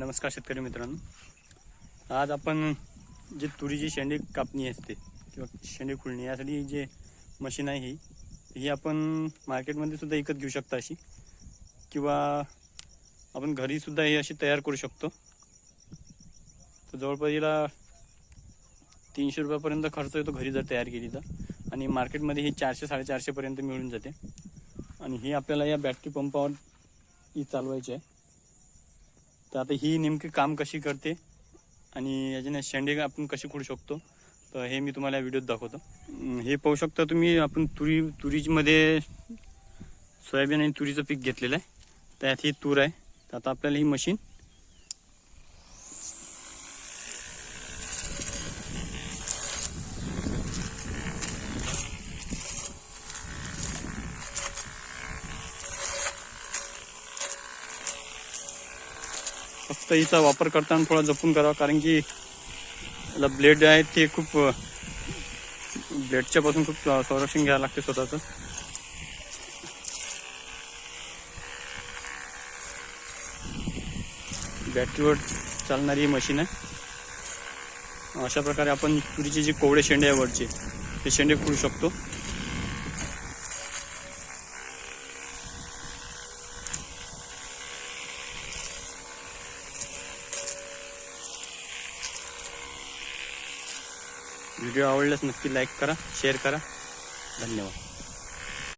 नमस्कार शेतकरी मित्रांनो. आज आपण जे तुरीची शेंडे कापणी असते किंवा शेंडे खुळणी यासाठी जे मशीन आहे ही ही आपण मार्केटमध्ये सुद्धा विकत घेऊ शकता अशी. किंवा आपण घरीसुद्धा ही अशी तयार करू शकतो. तर जवळपास हिला तीनशे रुपयापर्यंत खर्च येतो घरी जर तयार केली तर. आणि मार्केटमध्ये ही चारशे साडेचारशेपर्यंत मिळून जाते. आणि ही आपल्याला या बॅटरी पंपावर ही चालवायची आहे. तर आता ही नेमकी काम कशी करते आणि याच्याने शेंडे आपण कशी खोडू शकतो तर हे मी तुम्हाला व्हिडिओत दाखवतो. हे पाहू शकता तुम्ही आपण तुरी तुरीमध्ये सोयाबीन आणि तुरीचं पीक घेतलेलं आहे. त्यात ही तूर आहे. तर आता आपल्याला ही मशीन फक्त हिचा वापर करताना थोडा जपून करावा कारण की याला ब्लेड आहे ते खूप ब्लेडच्या पासून खूप संरक्षण घ्यावं लागते स्वतःचं. बॅटरीवर चालणारी ही मशीन आहे. अशा प्रकारे आपण तुरीचे जे कोवडे शेंडे आहे वरचे ते शेंडे फुडू शकतो. व्हिडिओ आवडल्यास नक्की लाईक करा शेअर करा. धन्यवाद.